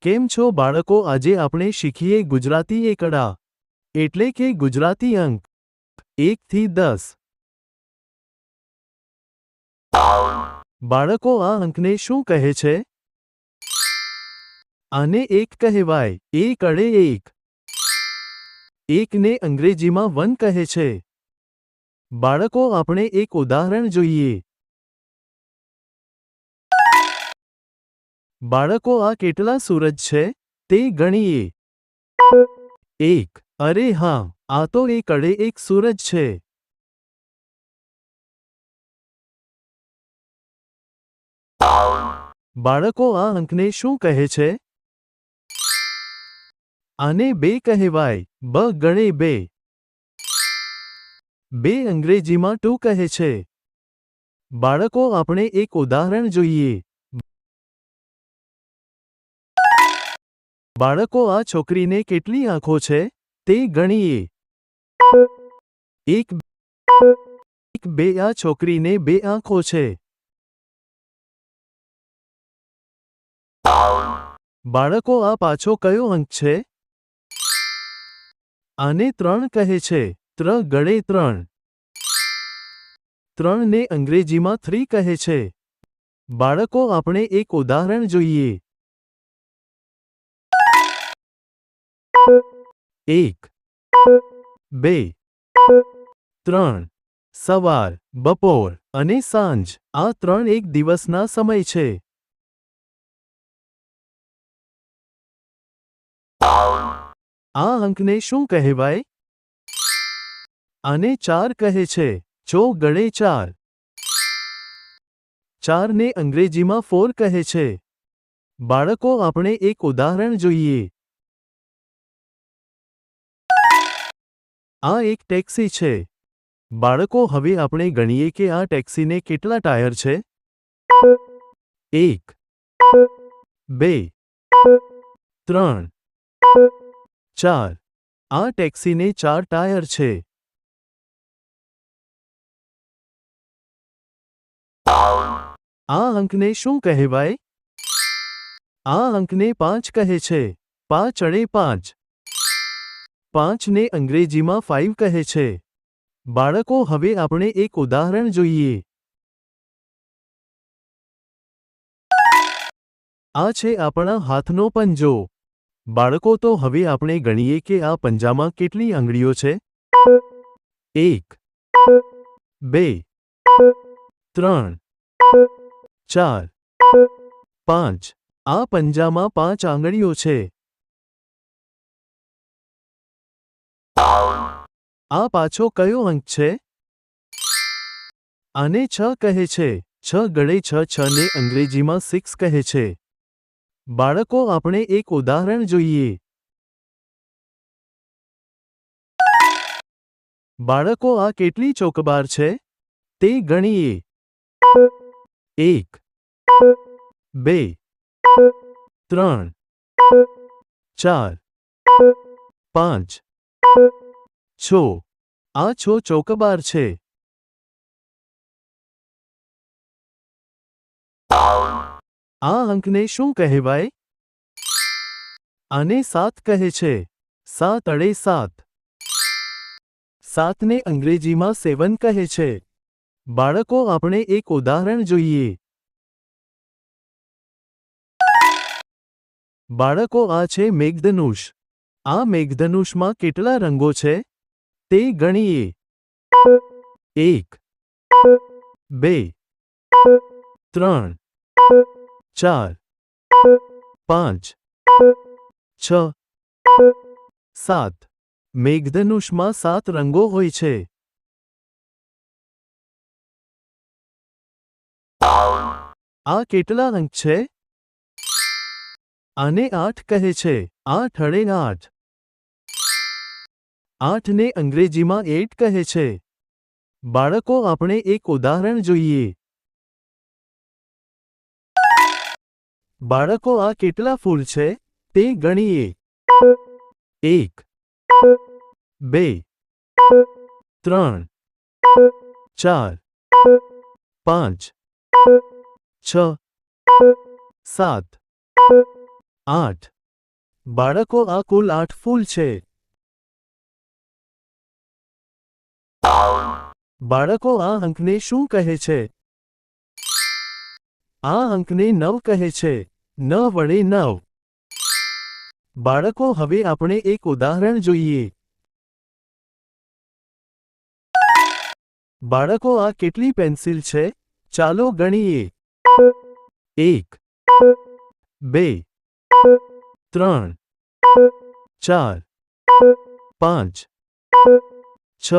કેમ છો બાળકો? આજે આપણે શીખીએ ગુજરાતી એકડા એટલે કે ગુજરાતી અંક. એકથી દસ. બાળકો, આ અંકને શું કહે છે? આને એક કહેવાય. એક અડે એક. એકને અંગ્રેજીમાં વન કહે છે. બાળકો, આપણે એક ઉદાહરણ જોઈએ. બાળકો, આ કેટલા સૂરજ છે? તે ગણીએ. એક. અરે હા, આ તો એક અડે એક સૂરજ છે. બાળકો, આ અંકને શું કહે છે? આને બે કહેવાય. બ ગણે બે. બે અંગ્રેજીમાં ટુ કહે છે. બાળકો, આપણે એક ઉદાહરણ જોઈએ. બાળકો, આ છોકરીને કેટલી આંખો છે? તે ગણીએ. એક બે, આ છોકરીને બે આંખો છે. બાળકો, આ પાછો કયો અંક છે? આને ત્રણ કહે છે. ત્ર ગળે ત્રણ. ત્રણને અંગ્રેજીમાં થ્રી કહે છે. બાળકો, આપણે એક ઉદાહરણ જોઈએ. એક, બે, ત્રણ, સવાર, બપોર અને સાંજ. આ ત્રણ એક દિવસના સમય છે. આ અંકને શું કહેવાય? આને ચાર કહે છે. જો ગળે ચાર. ચારને અંગ્રેજીમાં ફોર કહે છે. બાળકો, આપણે એક ઉદાહરણ જોઈએ. આ એક ટેક્સી છે. બાળકો, હવે આપણે ગણીએ કે આ ટેક્સીને કેટલા ટાયર છે? એક, બે, ત્રણ, ચાર. આ ટેક્સીને ચાર ટાયર છે. આ અંકને શું કહેવાય? આ અંકને પાંચ કહે છે. પાંચ અડે પાંચ. પાંચને અંગ્રેજીમાં ફાઇવ કહે છે. બાળકો, હવે આપણે એક ઉદાહરણ જોઈએ. આ છે આપણા હાથનો પંજો. બાળકો, તો હવે આપણે ગણીએ કે આ પંજામાં કેટલી આંગળીઓ છે? એક, બે, ત્રણ, ચાર, પાંચ. આ પંજામાં પાંચ આંગળીઓ છે. આ પાછો કયો અંક છે? આને છ કહે છે. છ ગળે છ છ ને અંગ્રેજીમાં સિક્સ કહે છે. બાળકો, આપણે એક ઉદાહરણ જોઈએ. બાળકો, આ કેટલી ચોકબાર છે? તે ગણીએ. એક, બે, ત્રણ, ચાર, પાંચ છો. આ છો ચોકબાર છે. આ અંકને શું કહેવાય? આને સાત કહે છે. સાત અડે સાત. સાતને અંગ્રેજીમાં સેવન કહે છે. બાળકો, આપણે એક ઉદાહરણ જોઈએ. બાળકો, આ છે મેઘધનુષ. આ મેઘધનુષમાં કેટલા રંગો છે? તે ગણીએ. એક, બે, ત્રણ, ચાર, પાંચ, છ, સાત. મેઘધનુષમાં સાત રંગો હોય છે. આ કેટલા રંગ છે? આને આઠ કહે છે. આઠ અડે આઠ. આઠને અંગ્રેજીમાં એટ કહે છે. બાળકો, આપણે એક ઉદાહરણ જોઈએ. બાળકો, આ કેટલા ફૂલ છે? તે ગણીએ. એક, બે, ત્રણ, ચાર, પાંચ, છ, સાત, આઠ. બાળકો, આ કુલ આઠ ફૂલ છે. બાળકો, આ અંકને શું કહે છે? આ અંકને નવ કહે છે. ન વડે નવ. બાળકો, હવે આપણે એક ઉદાહરણ જોઈએ. બાળકો, આ કેટલી પેન્સિલ છે? ચાલો ગણીએ. એક, બે, ત્રણ, ચાર, પાંચ, છ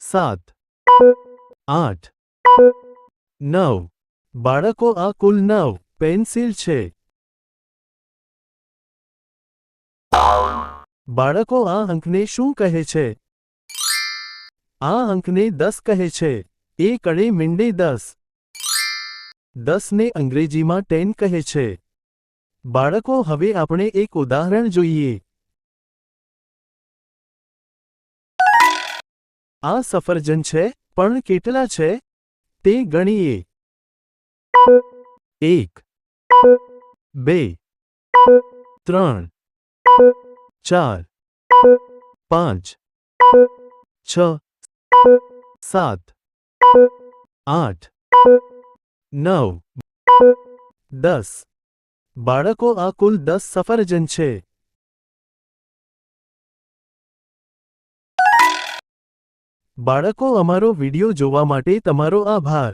સાત. આઠ. નવ. બાળકો, આ કુલ નવ. પેન્સિલ છે. બાળકો, આ અંકને શું કહે છે? આ અંકને દસ કહે છે. એ કડે મીંડે દસ. દસને અંગ્રેજીમાં ટેન કહે છે. બાળકો, હવે આપણે એક ઉદાહરણ જોઈએ. આ સફરજન છે, પણ કેટલા છે? તે ગણીએ. એક, બે, ત્રણ, ચાર, પાંચ, છ, સાત, આઠ, નવ, દસ. બાળકો, આ કુલ દસ સફરજન છે. બાળકો અમારો વિડિયો જોવા માટે તમારો આભાર.